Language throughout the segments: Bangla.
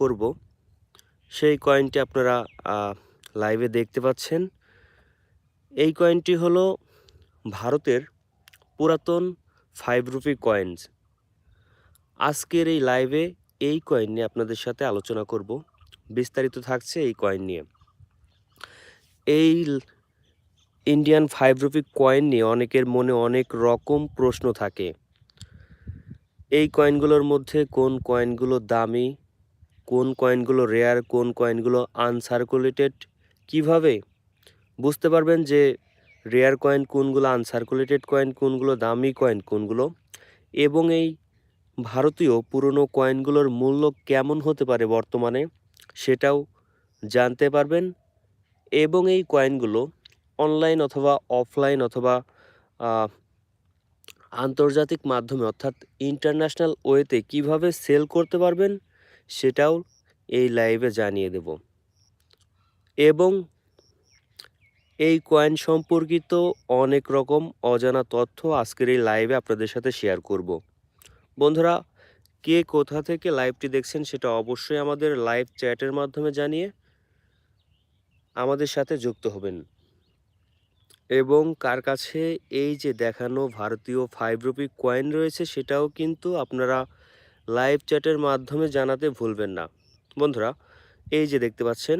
করব। সেই কয়েনটি আপনারা লাইভে দেখতে পাচ্ছেন। এই কয়েনটি হলো ভারতের পুরাতন ফাইভ রুপি কয়েন্স আজকের এই লাইভে এই কয়েন নিয়ে আপনাদের সাথে আলোচনা করব। বিস্তারিত থাকছে এই কয়েন নিয়ে। এই ইন্ডিয়ান ফাইভ রুপি কয়েন নিয়ে অনেকের মনে অনেক রকম প্রশ্ন থাকে। এই কয়েনগুলোর মধ্যে কোন কয়েনগুলো দামি? কোন কয়েনগুলো রেয়ার কোন কয়েনগুলো আনসার্কুলেটেড কীভাবে? বুঝতে পারবেন যে রেয়ার কয়েন কোনগুলো আনসার্কুলেটেড কয়েন কোনগুলো দামি কয়েন কোনগুলো। এবং এই ভারতীয় পুরনো কয়েনগুলোর মূল্য কেমন হতে পারে বর্তমানে সেটাও জানতে পারবেন। এবং এই কয়েনগুলো অনলাইন অথবা অফলাইন অথবা আন্তর্জাতিক মাধ্যমে অর্থাৎ ইন্টারন্যাশনাল ওয়েতে কীভাবে সেল করতে পারবেন? সেটাও এই লাইভে জানিয়ে দেব। এবং এই কয়েন সম্পর্কিত অনেক রকম অজানা তথ্য আজকের এই লাইভে আপনাদের সাথে শেয়ার করব। বন্ধুরা, কে কোথা থেকে লাইভটি দেখছেন সেটা অবশ্যই আমাদের লাইভ চ্যাটের মাধ্যমে জানিয়ে আমাদের সাথে যুক্ত হবেন। এবং কার কাছে এই যে দেখানো ভারতীয় ফাইভ রুপি কয়েন রয়েছে সেটাও কিন্তু আপনারা লাইভ চ্যাটের মাধ্যমে জানাতে ভুলবেন না। বন্ধুরা, এই যে দেখতে পাচ্ছেন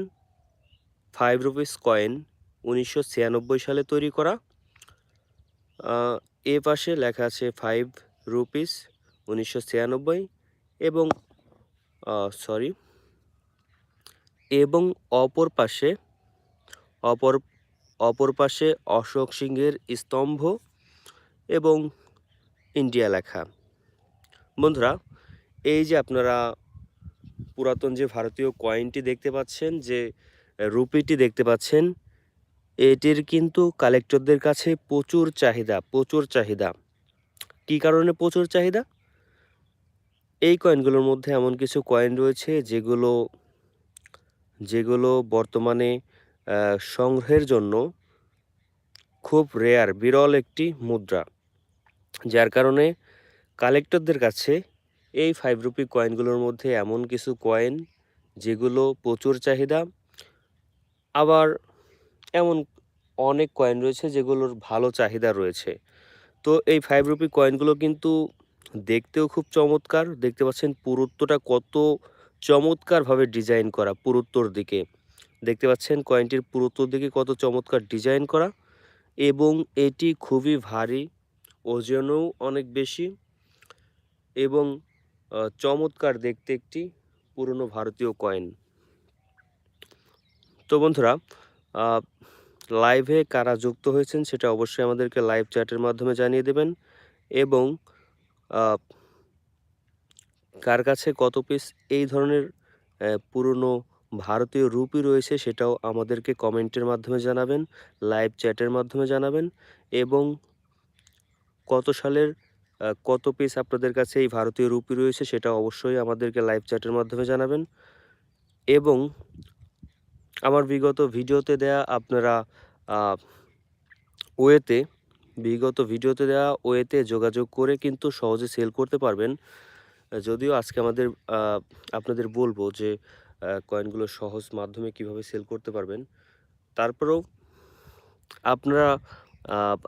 ফাইভ রুপিস কয়েন উনিশশো ছিয়ানব্বই সালে তৈরি করা। এ পাশে লেখা আছে ফাইভ রুপিস উনিশশো ছিয়ানব্বই এবং সরি এবং অপর পাশে, অপর অপর পাশে অশোক সিংহের স্তম্ভ এবং ইন্ডিয়া লেখা। বন্ধুরা এই যে আপনারা পুরাতন যে ভারতীয় কয়েনটি দেখতে পাচ্ছেন, যে রুপিটি দেখতে পাচ্ছেন, এটির কিন্তু কালেক্টরদের কাছে প্রচুর চাহিদা প্রচুর চাহিদা। কি কারণে প্রচুর চাহিদা? এই কয়েনগুলোর মধ্যে এমন কিছু কয়েন রয়েছে যেগুলো যেগুলো বর্তমানে সংগ্রহের জন্য খুব রেয়ার বিরল একটি মুদ্রা। যার কারণে কালেক্টরদের কাছে এই ফাইভ রুপি কয়েনগুলোর মধ্যে এমন কিছু কয়েন যেগুলো প্রচুর চাহিদা, আবার এমন অনেক কয়েন রয়েছে যেগুলোর ভালো চাহিদা রয়েছে। তো এই ফাইভ রুপি কয়েনগুলো কিন্তু দেখতেও খুব চমৎকার, দেখতে পাচ্ছেন পুরুত্বটা কত চমৎকারভাবে ডিজাইন করা পুরুত্বর দিকে। দেখতে পাচ্ছেন কয়েনটির পুরুত্বর দিকে কত চমৎকার ডিজাইন করা এবং এটি খুবই ভারী, ওজনও অনেক বেশি এবং চমৎকার দেখতে একটি পুরনো ভারতীয় কয়েন। তো বন্ধুরা লাইভে কারা যুক্ত হয়েছেন সেটা অবশ্যই আমাদেরকে লাইভ চ্যাটের মাধ্যমে জানিয়ে দেবেন এবং কার কাছে কত পিস এই ধরনের পুরনো ভারতীয় রুপি রয়েছে সেটাও আমাদেরকে কমেন্টের মাধ্যমে জানাবেন লাইভ চ্যাটের মাধ্যমে জানাবেন এবং কত সালের কত পিস আপনাদের কাছে এই ভারতীয় রুপি রয়েছে সেটা অবশ্যই আমাদেরকে লাইভ চ্যাটের মাধ্যমে জানাবেন। এবং আমার বিগত ভিডিওতে দেয়া আপনারা ওয়েতে, বিগত ভিডিওতে দেওয়া ওয়েতে যোগাযোগ করে কিন্তু সহজে সেল করতে পারবেন। যদিও আজকে আমাদের আপনাদের বলব যে কয়েনগুলো সহজ মাধ্যমে কীভাবে সেল করতে পারবেন। তারপরেও আপনারা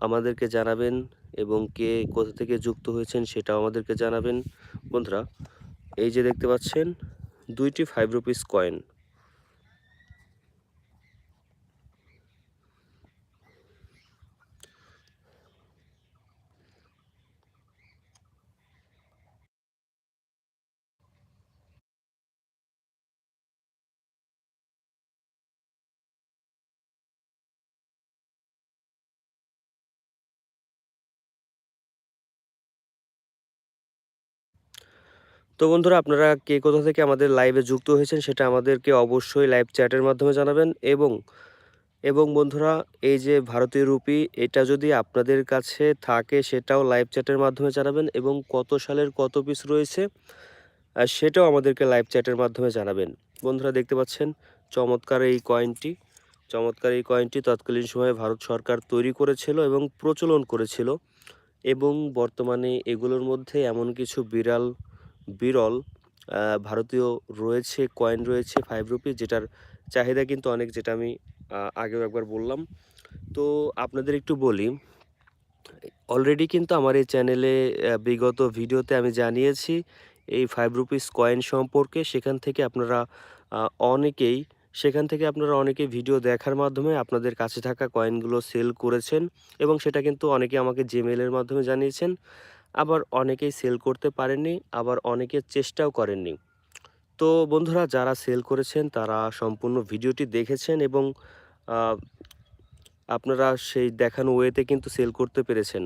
আমাদেরকে জানাবেন এবং কে কোথা থেকে যুক্ত হয়েছেন সেটাও আমাদেরকে জানাবেন। বন্ধুরা, এই যে দেখতে পাচ্ছেন, দুইটি ফাইভ রুপিস কয়েন তো বন্ধুরা, আপনারা কে কোথা থেকে আমাদের লাইভে যুক্ত হয়েছেন সেটা আমাদেরকে অবশ্যই লাইভ চ্যাটের মাধ্যমে জানাবেন এবং এবং বন্ধুরা, এই যে ভারতীয় রুপি, এটা যদি আপনাদের কাছে থাকে সেটাও লাইভ চ্যাটের মাধ্যমে জানাবেন এবং কত সালের কত পিস রয়েছে সেটাও আমাদেরকে লাইভ চ্যাটের মাধ্যমে জানাবেন। বন্ধুরা, দেখতে পাচ্ছেন, চমৎকার এই কয়েনটি চমৎকার এই কয়েনটি তৎকালীন সময়ে ভারত সরকার তৈরি করেছিল এবং প্রচলন করেছিল এবং বর্তমানে এগুলোর মধ্যে এমন কিছু বিরাল বিরল ভারতীয় রয়েছে কয়েন রয়েছে ফাইভ রুপি যেটার চাহিদা কিন্তু অনেক, যেটা আমি আগেও একবার বললাম। তো আপনাদের একটু বলি অলরেডি কিন্তু আমার এই চ্যানেলে বিগত ভিডিওতে আমি জানিয়েছি, এই ফাইভ রুপিস কয়েন সম্পর্কে। সেখান থেকে আপনারা অনেকেই, সেখান থেকে আপনারা অনেকে ভিডিও দেখার মাধ্যমে আপনাদের কাছে থাকা কয়েনগুলো সেল করেছেন এবং সেটা কিন্তু অনেকে আমাকে জিমেলের মাধ্যমে জানিয়েছেন। আবার অনেকেই সেল করতে পারেননি, আবার অনেকে চেষ্টাও করেননি। তো বন্ধুরা, যারা সেল করেছেন, তারা সম্পূর্ণ ভিডিওটি দেখেছেন এবং আপনারা সেই দেখানো ওয়েতে কিন্তু সেল করতে পেরেছেন।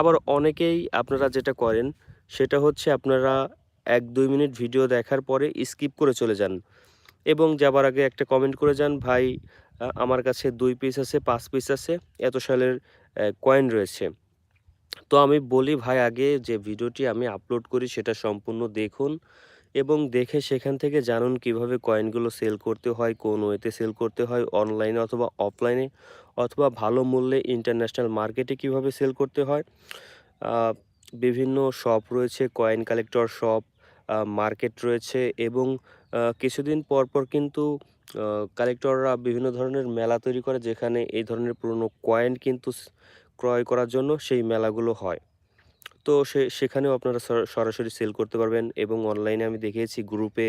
আবার অনেকেই আপনারা যেটা করেন, সেটা হচ্ছে আপনারা এক দুই মিনিট ভিডিও দেখার পরে স্কিপ করে চলে যান এবং যাবার আগে একটা কমেন্ট করে যান, ভাই আমার কাছে দুই পিস আছে, পাঁচ পিস আছে, এত সালের কয়েন রয়েছে। তো আমি বলি, ভাই, আগে যে ভিডিওটি আমি আপলোড করি সেটা সম্পূর্ণ দেখুন এবং দেখে সেখান থেকে জানুন কীভাবে কয়েনগুলো সেল করতে হয়, কোন ওয়েতে সেল করতে হয় অনলাইনে অথবা অফলাইনে অথবা ভালো মূল্যে ইন্টারন্যাশনাল মার্কেটে কীভাবে সেল করতে হয়। বিভিন্ন শপ রয়েছে কয়েন কালেক্টর শপ মার্কেট রয়েছে এবং কিছুদিন পর পর কিন্তু কালেক্টররা বিভিন্ন ধরনের মেলা তৈরি করে, যেখানে এই ধরনের পুরনো কয়েন কিন্তু ক্রয় করার জন্য সেই মেলাগুলো হয়। তো সে, সেখানেও আপনারা সর- সরাসরি সেল করতে পারবেন এবং অনলাইনে আমি দেখিয়েছি গ্রুপে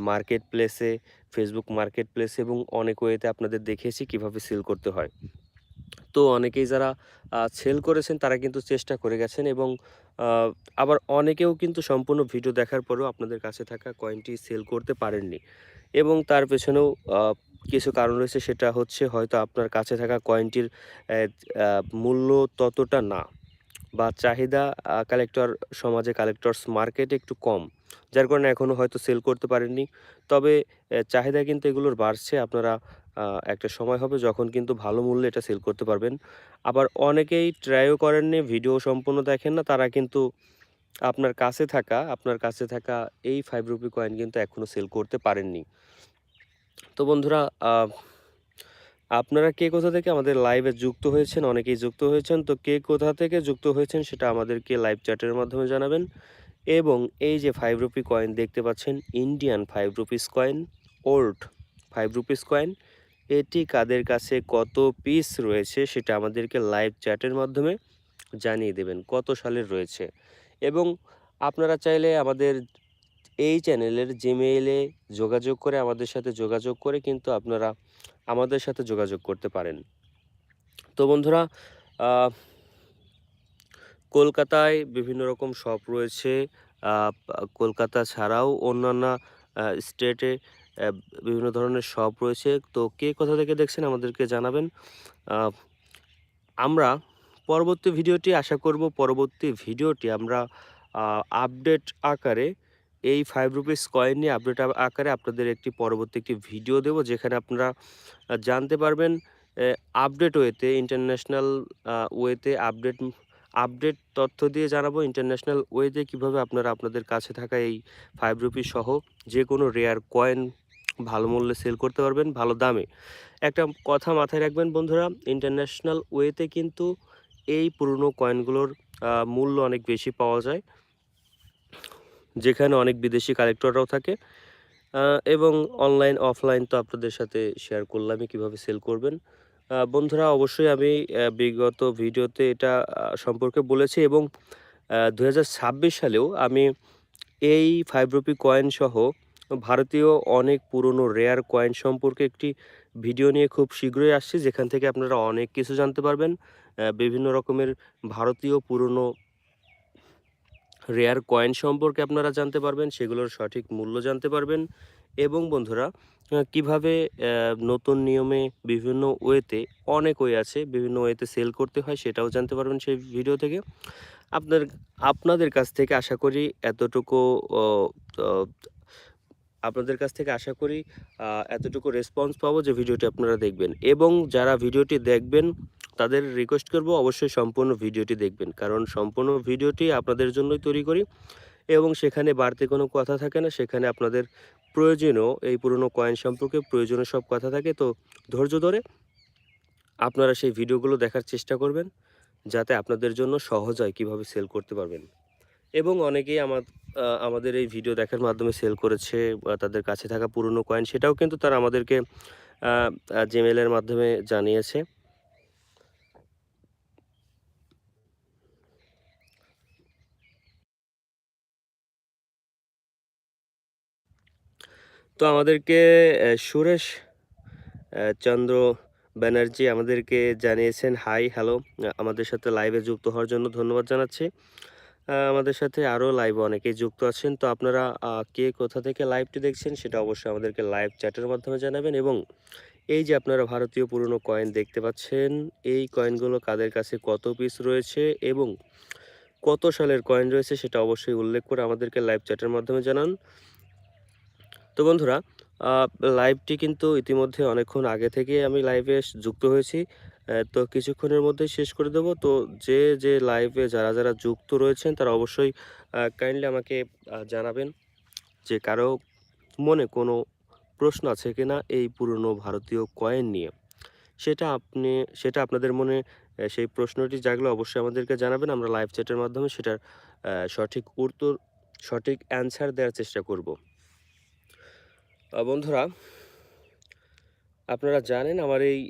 মার্কেট প্লেসে ফেসবুক মার্কেট প্লেসে এবং অনেক ওয়েতে আপনাদের দেখিয়েছি কীভাবে সেল করতে হয়। তো অনেকেই যারা সেল করেছেন তারা কিন্তু চেষ্টা করে গেছেন এবং আবার অনেকেও কিন্তু সম্পূর্ণ ভিডিও দেখার পরেও আপনাদের কাছে থাকা কয়েনটি সেল করতে পারেননি। এবং তার পেছনেও কিছু কারণ রয়েছে সেটা হচ্ছে হয়তো আপনার কাছে থাকা কয়েনটির মূল্য ততটা না বা চাহিদা কালেক্টর সমাজে কালেক্টরস মার্কেটে একটু কম। যার কারণে এখনও হয়তো সেল করতে পারেননি। তবে চাহিদা কিন্তু এগুলোর বাড়ছে। আপনারা একটা সময় হবে যখন কিন্তু ভালো মূল্যে এটা সেল করতে পারবেন। আবার অনেকেই ট্রাইও করেননি ভিডিও সম্পূর্ণ দেখেন না। তারা কিন্তু আপনার কাছে থাকা, আপনার কাছে থাকা এই ফাইভ রুপি কয়েন কিন্তু এখনও সেল করতে পারেননি। তো বন্ধুরা আপনারা কে কোথা থেকে আমাদের লাইভে যুক্ত হয়েছেন? অনেকেই যুক্ত হয়েছেন। তো কে কোথা থেকে যুক্ত হয়েছেন সেটা আমাদেরকে লাইভ চ্যাটের মাধ্যমে জানাবেন। এবং এই যে ফাইভ রুপি কয়েন দেখতে পাচ্ছেন Indian five rupees coin old five rupees coin এটি কাদের কাছে কত পিস রয়েছে সেটা আমাদেরকে লাইভ চ্যাটের মাধ্যমে জানিয়ে দেবেন, কত সালের রয়েছে। এবং আপনারা চাইলে আমাদের এই চ্যানেলের জিমেইলে যোগাযোগ করে আমাদের সাথে যোগাযোগ করে কিন্তু আপনারা আমাদের সাথে যোগাযোগ করতে পারেন। তো বন্ধুরা কলকাতায় বিভিন্ন রকম শপ রয়েছে। কলকাতা ছাড়াও অন্যান্য স্টেটে বিভিন্ন ধরনের শপ রয়েছে। তো কে কোথা থেকে দেখছেন আমাদেরকে জানাবেন। আমরা পরবর্তী ভিডিওটি আশা করব পরবর্তী ভিডিওটি আমরা আপডেট আকারে এই ফাইভ রুপিস কয়েন নিয়ে আপডেট আকারে আপনাদের একটি পরবর্তী একটি ভিডিও দেব, যেখানে আপনারা জানতে পারবেন আপডেট ওয়েতে ইন্টারন্যাশনাল ওয়েতে আপডেট আপডেট তথ্য দিয়ে জানাব ইন্টারন্যাশনাল ওয়েতে কীভাবে আপনারা আপনাদের কাছে থাকা এই ফাইভ রুপি সহ যে কোনো রেয়ার কয়েন ভালো মূল্যে সেল করতে পারবেন, ভালো দামে। একটা কথা মাথায় রাখবেন বন্ধুরা ইন্টারন্যাশনাল ওয়েতে কিন্তু এই পুরনো কয়েনগুলোর মূল্য অনেক বেশি পাওয়া যায়। যেখানে অনেক বিদেশি কালেক্টররাও থাকে। এবং অনলাইন অফলাইন তো আপনাদের সাথে শেয়ার করলামই কীভাবে সেল করবেন। বন্ধুরা, অবশ্যই আমি বিগত ভিডিওতে এটা সম্পর্কে বলেছি এবং দু হাজার ছাব্বিশ সালেও আমি এই ফাইভ রুপি কয়েন সহ ভারতীয় অনেক পুরনো রেয়ার কয়েন সম্পর্কে একটি ভিডিও নিয়ে খুব শীঘ্রই আসছি, যেখান থেকে আপনারা অনেক কিছু জানতে পারবেন। বিভিন্ন রকমের ভারতীয় পুরনো রেয়ার কয়েন সম্পর্কে আপনারা জানতে পারবেন, সেগুলোর সঠিক মূল্য জানতে পারবেন। এবং বন্ধুরা কীভাবে নতুন নিয়মে বিভিন্ন ওয়েতে, অনেক ওয়ে আছে, বিভিন্ন ওয়েতে সেল করতে হয়, সেটাও জানতে পারবেন সেই ভিডিও থেকে। আপনার, আপনাদের কাছ থেকে আশা করি এতটুকু আপনাদের কাছ থেকে আশা করি এতটুকু রেসপন্স পাবো যে ভিডিওটি আপনারা দেখবেন। এবং যারা ভিডিওটি দেখবেন তাদের রিকোয়েস্ট করব অবশ্যই সম্পূর্ণ ভিডিওটি দেখবেন। কারণ সম্পূর্ণ ভিডিওটি আপনাদের জন্যই তৈরি করি এবং সেখানে বাড়তি কোনো কথা থাকে না, সেখানে আপনাদের প্রয়োজনীয়, এই পুরনো কয়েন সম্পর্কে প্রয়োজনীয় সব কথা থাকে। তো ধৈর্য ধরে আপনারা সেই ভিডিওগুলো দেখার চেষ্টা করবেন, যাতে আপনাদের জন্য সহজ হয় কীভাবে সেল করতে পারবেন। এবং অনেকেই আমার আমাদের এই ভিডিও দেখার মাধ্যমে সেল করেছে তাদের কাছে থাকা পুরনো কয়েন সেটাও কিন্তু তারা আমাদেরকে জিমেলের মাধ্যমে জানিয়েছে। তো আমাদেরকে সুরেশ চন্দ্র ব্যানার্জি আমাদেরকে জানিয়েছেন, হাই, হ্যালো। আমাদের সাথে লাইভে যুক্ত হওয়ার জন্য ধন্যবাদ জানাচ্ছি। আমাদের সাথে আরও লাইভে অনেকেই যুক্ত আছেন, তো আপনারা কে কোথা থেকে লাইভটি দেখছেন সেটা অবশ্যই আমাদেরকে লাইভ চ্যাটের মাধ্যমে জানাবেন এবং এই যে আপনারা ভারতীয় পুরনো কয়েন দেখতে পাচ্ছেন, এই কয়েনগুলো কাদের কাছে কত পিস রয়েছে এবং কত সালের কয়েন রয়েছে সেটা অবশ্যই উল্লেখ করে আমাদেরকে লাইভ চ্যাটের মাধ্যমে জানান। তো বন্ধুরা লাইভটি কিন্তু ইতিমধ্যে অনেকক্ষণ আগে থেকে আমি লাইভে যুক্ত হয়েছি। তো কিছুক্ষণের মধ্যেই শেষ করে দেব। তো যে যে লাইভে যারা যারা যুক্ত রয়েছেন, তারা অবশ্যই কাইন্ডলি আমাকে জানাবেন যে কারও মনে কোনো প্রশ্ন আছে কিনা এই পুরনো ভারতীয় কয়েন নিয়ে। সেটা আপনি, সেটা আপনাদের মনে সেই প্রশ্নটি জাগলে অবশ্যই আমাদেরকে জানাবেন। আমরা লাইভ চ্যাটের মাধ্যমে সেটার সঠিক উত্তর, সঠিক অ্যান্সার দেওয়ার চেষ্টা করব। বন্ধুরা, আপনারা জানেন আমার এই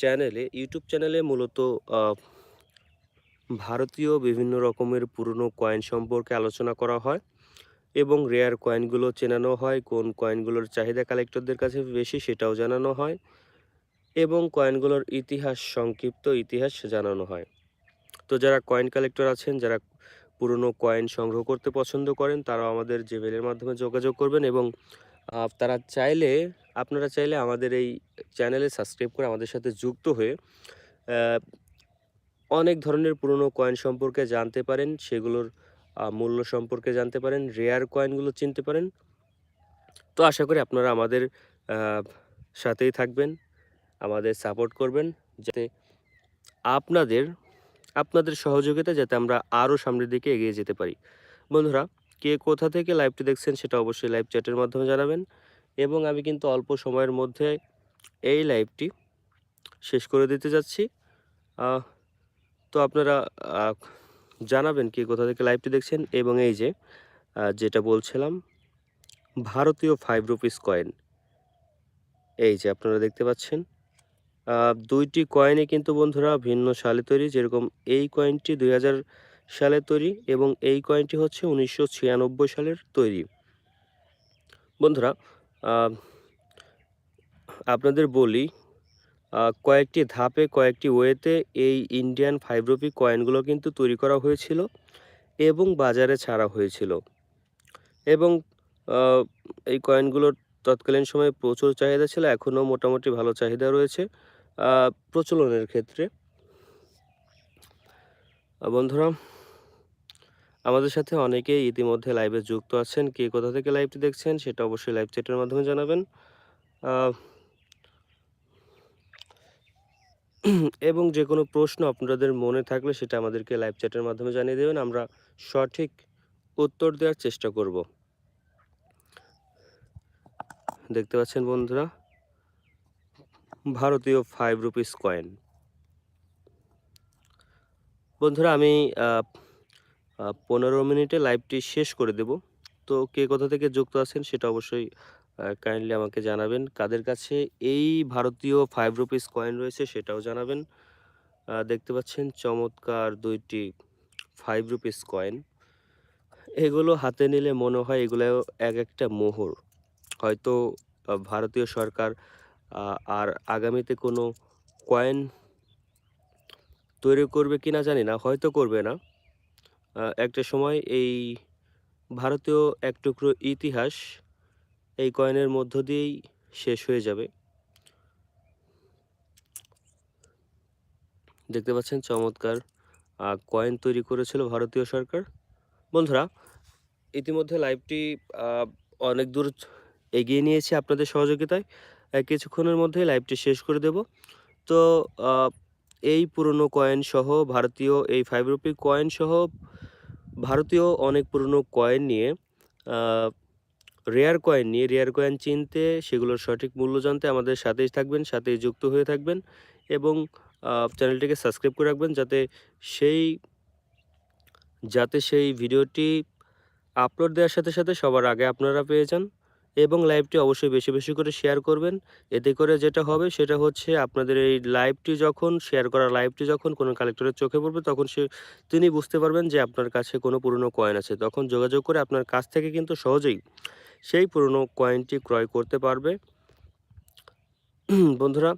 চ্যানেলে, ইউটিউব চ্যানেলে মূলত ভারতীয় বিভিন্ন রকমের পুরনো কয়েন সম্পর্কে আলোচনা করা হয় এবং রেয়ার কয়েনগুলো চেনানো হয়, কোন কয়েনগুলোর চাহিদা কালেক্টরদের কাছে বেশি সেটাও জানানো হয় এবং কয়েনগুলোর ইতিহাস, সংক্ষিপ্ত ইতিহাস জানানো হয়। তো যারা কয়েন কালেক্টর আছেন, যারা পুরনো কয়েন সংগ্রহ করতে পছন্দ করেন, তারাও আমাদের জিমেলের মাধ্যমে যোগাযোগ করবেন এবং আহ, তারা চাইলে আপনারা চাইলে আমাদের এই চ্যানেলে সাবস্ক্রাইব করে আমাদের সাথে যুক্ত হয়ে অনেক ধরনের পুরনো কয়েন সম্পর্কে জানতে পারেন। সেগুলোর মূল্য সম্পর্কে জানতে পারেন রেয়ার কয়েনগুলো চিনতে পারেন। তো আশা করি আপনারা আমাদের সাথেই থাকবেন আমাদের সাপোর্ট করবেন যাতে আপনাদের আপনাদের সহযোগিতা যাতে আমরা আরও সামনের দিকে এগিয়ে যেতে পারি। বন্ধুরা কে কোথা থেকে লাইভটি দেখছেন সেটা অবশ্যই লাইভ চ্যাটের মাধ্যমে জানাবেন। এবং আমি কিন্তু অল্প সময়ের মধ্যে এই লাইভটি শেষ করে দিতে যাচ্ছি। তো আপনারা জানাবেন কে কোথা থেকে লাইভটি দেখছেন এবং এই যে যেটা বলছিলাম, ভারতীয় ফাইভ রুপিস কয়েন এই যে আপনারা দেখতে পাচ্ছেন দুইটি কয়েনই কিন্তু বন্ধুরা ভিন্ন সালে তৈরি। যেরকম এই কয়েনটি দুই হাজার সালে তৈরি এবং এই কয়েনটি হচ্ছে উনিশশো ছিয়ানব্বই সালের তৈরি। বন্ধুরা আপনাদের বলি কয়েকটি ধাপে, কয়েকটি ওয়েতে এই ইন্ডিয়ান ফাইভ রুপি কয়েনগুলো কিন্তু তৈরি করা হয়েছিল এবং বাজারে ছাড়া হয়েছিল। এবং এই কয়েনগুলোর তৎকালীন সময়ে প্রচুর চাহিদা ছিল, এখনও মোটামুটি ভালো চাহিদা রয়েছে প্রচলনের ক্ষেত্রে। বন্ধুরা আমাদের সাথে অনেকেই ইতিমধ্যে লাইভে যুক্ত আছেন। কে কোথা থেকে লাইভটি দেখছেন সেটা অবশ্যই লাইভ চ্যাটের মাধ্যমে জানাবেন। এবং যে কোনো প্রশ্ন আপনাদের মনে থাকলে সেটা আমাদেরকে লাইভ চ্যাটের মাধ্যমে জানিয়ে দেবেন। আমরা সঠিক উত্তর দেওয়ার চেষ্টা করব। দেখতে পাচ্ছেন বন্ধুরা, ভারতীয় ফাইভ রুপিস কয়েন বন্ধুরা, আমি পনেরো মিনিটে লাইভটি শেষ করে দেব। তো কে কোথা থেকে যুক্ত আছেন সেটা অবশ্যই কাইন্ডলি আমাকে জানাবেন। কাদের কাছে এই ভারতীয় ফাইভ রুপিস কয়েন রয়েছে সেটাও জানাবেন। দেখতে পাচ্ছেন চমৎকার দুইটি ফাইভ রুপিস কয়েন এগুলো হাতে নিলে মনে হয় এগুলো এক একটা মোহর। হয়তো ভারতীয় সরকার আর আগামীতে কোনো কয়েন তৈরি করবে কিনা জানি না, হয়তো করবে না। একটা সময় এই ভারতীয় এক টুকরো ইতিহাস এই কয়েনের মধ্য দিয়েই শেষ হয়ে যাবে। দেখতে পাচ্ছেন চমৎকার কয়েন তৈরি করেছিল ভারতীয় সরকার। বন্ধুরা, ইতিমধ্যে লাইভটি অনেক দূর এগিয়ে নিয়েছে আপনাদের সহযোগিতায়। কিছুক্ষণের মধ্যেই লাইভটি শেষ করে দেব। তো এই পুরনো কয়েন সহ ভারতীয় এই ফাইভ রুপি কয়েন সহ ভারতীয় অনেক পুরনো কয়েন নিয়ে রেয়ার কয়েন নিয়ে রেয়ার কয়েন চিনতে সেগুলোর সঠিক মূল্য জানতে আমাদের সাথেই থাকবেন, সাথেই যুক্ত হয়ে থাকবেন এবং চ্যানেলটিকে সাবস্ক্রাইব করে রাখবেন যাতে সেই যাতে সেই ভিডিওটি আপলোড দেওয়ার সাথে সাথে সবার আগে আপনারা পেয়ে যান। এবং লাইভটি অবশ্যই বেশি বেশি করে শেয়ার করবেন। এতে করে যেটা হবে, সেটা হচ্ছে আপনাদের এই লাইভটি যখন শেয়ার করা লাইভটি যখন কোনো কালেক্টরের চোখে পড়বে, তখন সে, তিনি বুঝতে পারবেন যে আপনার কাছে কোনো পুরনো কয়েন আছে। তখন যোগাযোগ করে আপনার কাছ থেকে কিন্তু সহজেই সেই পুরনো কয়েনটি ক্রয় করতে পারবে। বন্ধুরা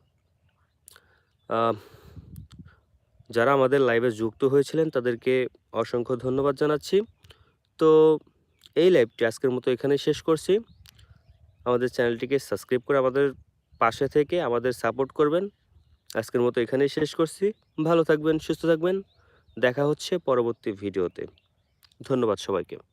যারা আমাদের লাইভে যুক্ত হয়েছিলেন, তাদেরকে অসংখ্য ধন্যবাদ জানাচ্ছি। তো এই লাইভটি আজকের মতো এখানে শেষ করছি। আমাদের চ্যানেলটিকে সাবস্ক্রাইব করে আমাদের পাশে থেকে আমাদের সাপোর্ট করবেন। আজকের মতো এখানেই শেষ করছি। ভালো থাকবেন, সুস্থ থাকবেন। দেখা হচ্ছে পরবর্তী ভিডিওতে। ধন্যবাদ সবাইকে।